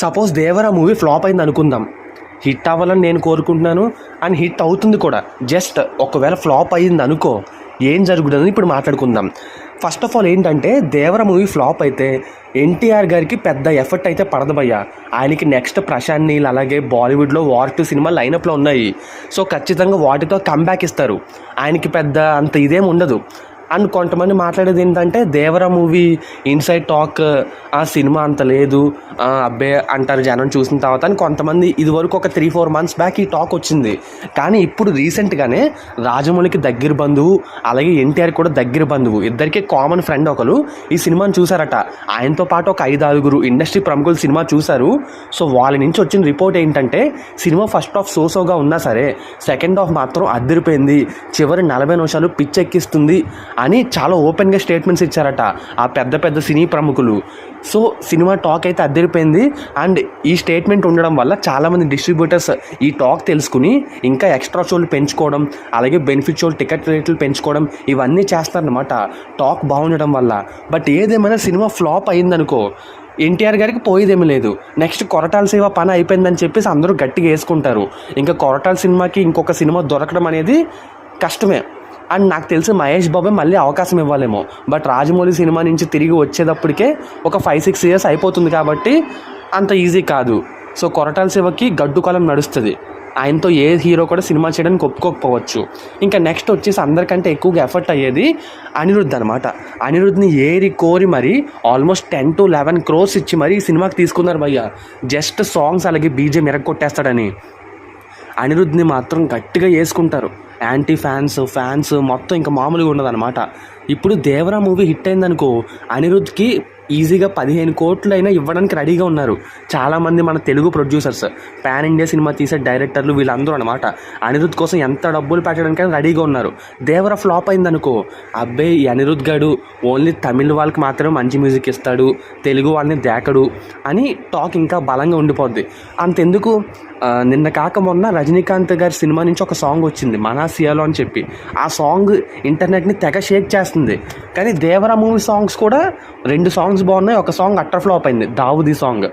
Suppose Devara movie flop అయింది అనుకుందాం. Hit అవ్వాలని నేను కోరుకుంటున్నాను అండ్ హిట్ అవుతుంది కూడా. జస్ట్ ఒకవేళ ఫ్లాప్ అయింది అనుకో ఏం జరుగుతుందని ఇప్పుడు మాట్లాడుకుందాం. ఫస్ట్ ఆఫ్ ఆల్ ఏంటంటే దేవర మూవీ ఫ్లాప్ అయితే ఎన్టీఆర్ గారికి పెద్ద ఎఫర్ట్ అయితే పడదబయ్యా ఆయనకి నెక్స్ట్ ప్రశాంత్ నీల్ అలాగే బాలీవుడ్లో వార్ టూ సినిమా లైనప్లో ఉన్నాయి. సో ఖచ్చితంగా వాటితో కంబ్యాక్ ఇస్తారు. ఆయనకి పెద్ద అంత ఇదేం ఉండదు. అండ్ కొంతమంది మాట్లాడేది ఏంటంటే దేవర మూవీ ఇన్సైడ్ టాక్ ఆ సినిమా అంత లేదు అబ్బే అంటారు జనం చూసిన తర్వాత అని కొంతమంది ఇదివరకు ఒక త్రీ ఫోర్ మంత్స్ బ్యాక్ ఈ టాక్ వచ్చింది. కానీ ఇప్పుడు రీసెంట్గానే రాజమౌళికి దగ్గర బంధువు అలాగే ఎన్టీఆర్ కూడా దగ్గర బంధువు ఇద్దరికి కామన్ ఫ్రెండ్ ఒకరు ఈ సినిమాని చూసారట ఆయనతో పాటు ఒక ఐదు ఆరుగురు ఇండస్ట్రీ ప్రముఖులు సినిమా చూశారు. సో వాళ్ళ నుంచి వచ్చిన రిపోర్ట్ ఏంటంటే సినిమా ఫస్ట్ హాఫ్ సోసోగా ఉన్నా సరే సెకండ్ హాఫ్ మాత్రం అద్దరిపోయింది. చివరి నలభై నిమిషాలు పిచ్చెక్కిస్తుంది. అని చాలా ఓపెన్గా స్టేట్మెంట్స్ ఇచ్చారట ఆ పెద్ద పెద్ద సినీ ప్రముఖులు. సో సినిమా టాక్ అయితే అద్దరిపోయింది. అండ్ ఈ స్టేట్మెంట్ ఉండడం వల్ల చాలామంది డిస్ట్రిబ్యూటర్స్ ఈ టాక్ తెలుసుకుని ఇంకా ఎక్స్ట్రా షోలు పెంచుకోవడం అలాగే బెనిఫిట్ షోలు టికెట్ రేట్లు పెంచుకోవడం ఇవన్నీ చేస్తారనమాట టాక్ బాగుండడం వల్ల. బట్ ఏదేమైనా సినిమా ఫ్లాప్ అయిందనుకో ఎన్టీఆర్ గారికి పోయేదేమీ లేదు. నెక్స్ట్ కొరటాల సేవ పని అయిపోయిందని చెప్పేసి అందరూ గట్టిగా వేసుకుంటారు. ఇంకా కొరటాల సినిమాకి ఇంకొక సినిమా దొరకడం అనేది కష్టమే. అండ్ నాకు తెలిసి మహేష్ బాబే మళ్ళీ అవకాశం ఇవ్వాలేమో. బట్ రాజమౌళి సినిమా నుంచి తిరిగి వచ్చేటప్పటికే ఒక ఫైవ్ సిక్స్ ఇయర్స్ అయిపోతుంది కాబట్టి అంత ఈజీ కాదు. సో కొరటాల శివకి గడ్డు కాలం నడుస్తుంది. ఆయనతో ఏ హీరో కూడా సినిమా చేయడానికి ఒప్పుకోకపోవచ్చు. ఇంకా నెక్స్ట్ వచ్చేసి అందరికంటే ఎక్కువగా ఎఫర్ట్ అయ్యేది అనిరుద్ధ్ అనమాట అనిరుద్ధ్ని ఏరి కోరి మరి almost ten to eleven crores ఇచ్చి మరి ఈ సినిమాకి తీసుకున్నారు భయ్య. జస్ట్ సాంగ్స్ అలాగే బీజే కొట్టేస్తాడని అనిరుద్ధ్ని మాత్రం గట్టిగా వేసుకుంటారు యాంటీ ఫ్యాన్స్ ఫ్యాన్స్ మొత్తం ఇంకా మామూలుగా ఉండదన్నమాట. ఇప్పుడు దేవరా మూవీ హిట్ అయిందనుకో అనిరుద్ధ్కి ఈజీగా పదిహేను కోట్లైనా ఇవ్వడానికి రెడీగా ఉన్నారు. చాలామంది మన Telugu producers pan India cinema తీసే డైరెక్టర్లు వీళ్ళందరూ అనమాట అనిరుద్ధ్ కోసం ఎంత డబ్బులు పెట్టడానికైనా రెడీగా ఉన్నారు. దేవర ఫ్లాప్ అయిందనుకో. అబ్బాయి ఈ అనిరుద్ధ్ గాడు ఓన్లీ తమిళ వాళ్ళకి మాత్రమే మంచి మ్యూజిక్ ఇస్తాడు తెలుగు వాళ్ళని దేకడు అని టాక్ ఇంకా బలంగా ఉండిపోద్ది. అంతెందుకు? నిన్న కాక మొన్న రజనీకాంత్ గారి సినిమా నుంచి ఒక సాంగ్ వచ్చింది మనాసియాలో అని చెప్పి. ఆ సాంగ్ ఇంటర్నెట్ని తెగ షేక్ చేస్తుంది. కానీ దేవర మూవీ సాంగ్స్ కూడా రెండు సాంగ్స్ బాగున్నాయి. ఒక సాంగ్ అట్టర్ ఫ్లాప్ అయింది. దావుది సాంగ్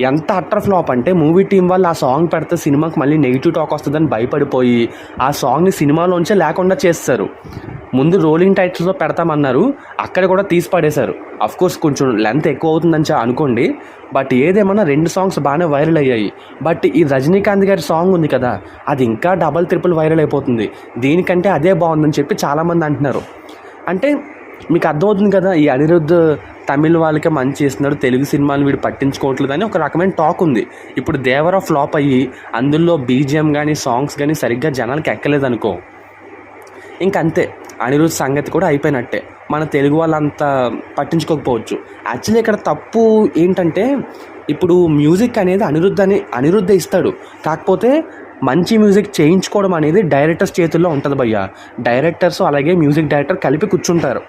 ఎంత అట్టర్ ఫ్లాప్ అంటే మూవీ టీం వాళ్ళు ఆ సాంగ్ పెడితే సినిమాకి మళ్ళీ నెగిటివ్ టాక్ వస్తుందని భయపడిపోయి ఆ సాంగ్ని సినిమాలోంచే లేకుండా చేస్తారు. ముందు రోలింగ్ టైటిల్స్లో పెడతామన్నారు. అక్కడ కూడా తీసి పడేశారు. కోర్స్ కొంచెం లెంత్ ఎక్కువ అవుతుందని అనుకోండి. బట్ ఏదేమన్నా రెండు సాంగ్స్ బాగానే వైరల్ అయ్యాయి. బట్ ఈ రజనీకాంత్ గారి సాంగ్ ఉంది కదా అది ఇంకా డబల్ ట్రిపుల్ వైరల్ అయిపోతుంది. దీనికంటే అదే బాగుందని చెప్పి చాలామంది అంటున్నారు. అంటే మీకు అర్థమవుతుంది కదా ఈ అనిరుద్ధ్ తమిళ్ వాళ్ళకే మంచి చేస్తున్నాడు తెలుగు సినిమాలు వీడు పట్టించుకోవట్లేదు అని ఒక రకమైన టాక్ ఉంది. ఇప్పుడు దేవరా ఫ్లాప్ అయ్యి అందులో బీజిఎం కానీ సాంగ్స్ కానీ సరిగ్గా జనాలకి ఎక్కలేదు అనుకో ఇంకంతే అనిరుద్ధ్ సంగతి కూడా అయిపోయినట్టే. మన తెలుగు వాళ్ళంతా పట్టించుకోకపోవచ్చు. యాక్చువల్లీ ఇక్కడ తప్పు ఏంటంటే ఇప్పుడు మ్యూజిక్ అనేది అనిరుద్ధ్ అని అనిరుద్ధ ఇస్తాడు. కాకపోతే మంచి మ్యూజిక్ చేయించుకోవడం అనేది డైరెక్టర్స్ చేతుల్లో ఉంటుంది భయ్య. డైరెక్టర్స్ అలాగే మ్యూజిక్ డైరెక్టర్ కలిపి కూర్చుంటారు.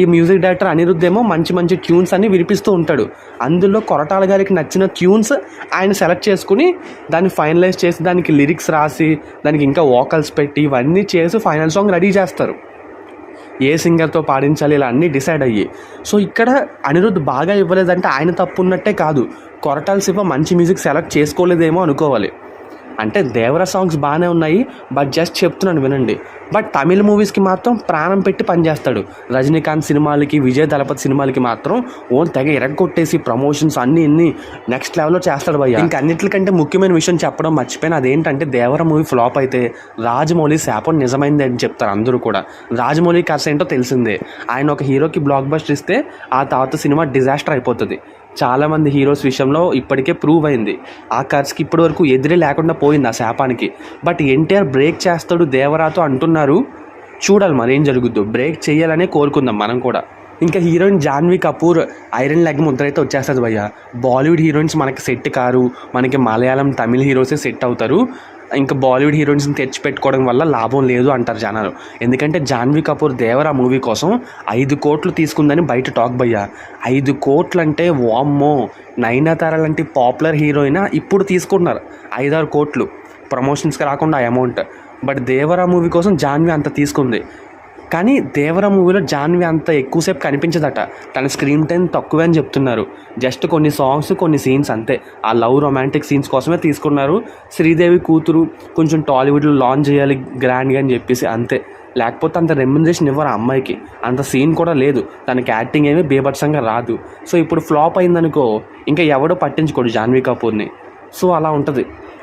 ఈ మ్యూజిక్ డైరెక్టర్ అనిరుద్ధ్ ఏమో మంచి మంచి ట్యూన్స్ అన్ని వినిపిస్తూ ఉంటాడు. అందులో కొరటాల గారికి నచ్చిన ట్యూన్స్ ఆయన సెలెక్ట్ చేసుకుని దాన్ని ఫైనలైజ్ చేసి దానికి లిరిక్స్ రాసి దానికి ఇంకా వోకల్స్ పెట్టి ఇవన్నీ చేసి ఫైనల్ సాంగ్ రెడీ చేస్తారు. ఏ సింగర్తో పాడించాలి ఇలా అన్నీ డిసైడ్ అయ్యి. సో ఇక్కడ అనిరుద్ధ్ బాగా ఇవ్వలేదంటే ఆయన తప్పు ఉన్నట్టే కాదు. కొరటాల శివ మంచి మ్యూజిక్ సెలెక్ట్ చేసుకోలేదేమో అనుకోవాలి. అంటే దేవర సాంగ్స్ బాగానే ఉన్నాయి బట్ జస్ట్ చెప్తున్నాను వినండి. బట్ తమిళ మూవీస్కి మాత్రం ప్రాణం పెట్టి పనిచేస్తాడు. రజనీకాంత్ సినిమాలకి విజయ్ దళపతి సినిమాలకి మాత్రం ఓన్ తెగ ఎరగొట్టేసి ప్రమోషన్స్ అన్ని ఇన్ని నెక్స్ట్ లెవెల్లో చేస్తాడు భయ్య. ఇంకా అన్నిటికంటే ముఖ్యమైన విషయం చెప్పడం మర్చిపోయిన. అదేంటంటే దేవర మూవీ ఫ్లాప్ అయితే రాజమౌళి శాపం నిజమైంది అని చెప్తారు అందరూ కూడా. రాజమౌళి కథ ఏంటో తెలిసిందే. ఆయన ఒక హీరోకి బ్లాక్ బస్టర్ ఇస్తే ఆ తర్వాత సినిమా డిజాస్టర్ అయిపోతుంది. చాలామంది హీరోస్ విషయంలో ఇప్పటికే ప్రూవ్ అయింది. ఆ ఖర్చుకి ఇప్పటి వరకు ఎదురే లేకుండా పోయింది ఆ శాపానికి. బట్ ఎన్టీఆర్ బ్రేక్ చేస్తాడు దేవరాతో అంటున్నారు. చూడాలి మరి ఏం జరుగుద్దో. బ్రేక్ చేయాలనే కోరుకుందాం మనం కూడా. ఇంకా heroine Janhvi Kapoor iron leg Mudra అయితే వచ్చేస్తుంది భయ్య. బాలీవుడ్ హీరోయిన్స్ మనకి సెట్ కారు మనకి మలయాళం తమిళ హీరోసే సెట్ అవుతారు. ఇంకా బాలీవుడ్ హీరోయిన్స్ని తెచ్చి పెట్టుకోవడం వల్ల లాభం లేదు అంటారు జనాలు. ఎందుకంటే జాన్వీ కపూర్ దేవర్ ఆ మూవీ కోసం ఐదు కోట్లు తీసుకుందని బయట టాక్ భయ్య. ఐదు కోట్లు అంటే వామ్మో నైనాతార లాంటి పాపులర్ హీరోయిన్ ఇప్పుడు తీసుకుంటున్నారు. ఐదారు కోట్లు. ప్రమోషన్స్కి రాకుండా ఆ అమౌంట్. బట్ దేవరా మూవీ కోసం జాన్వి అంత తీసుకుంది. కానీ దేవర మూవీలో జాన్వి అంత ఎక్కువసేపు కనిపించదట. తన స్క్రీన్ టైం తక్కువే అని చెప్తున్నారు. జస్ట్ కొన్ని సాంగ్స్ కొన్ని సీన్స్ అంతే. ఆ లవ్ రొమాంటిక్ సీన్స్ కోసమే తీసుకున్నారు. శ్రీదేవి కూతురు కొంచెం టాలీవుడ్లో లాంచ్ చేయాలి గ్రాండ్గా అని చెప్పేసి అంతే. లేకపోతే అంత రెమ్యునరేషన్ ఇవ్వరు ఆ అమ్మాయికి. అంత సీన్ కూడా లేదు. తనకి యాక్టింగ్ ఏమీ బీభత్సంగా రాదు. సో ఇప్పుడు ఫ్లాప్ అయిందనుకో ఇంకా ఎవడో పట్టించుకోడు జాన్వీ కపూర్ని. సో అలా ఉంటుంది.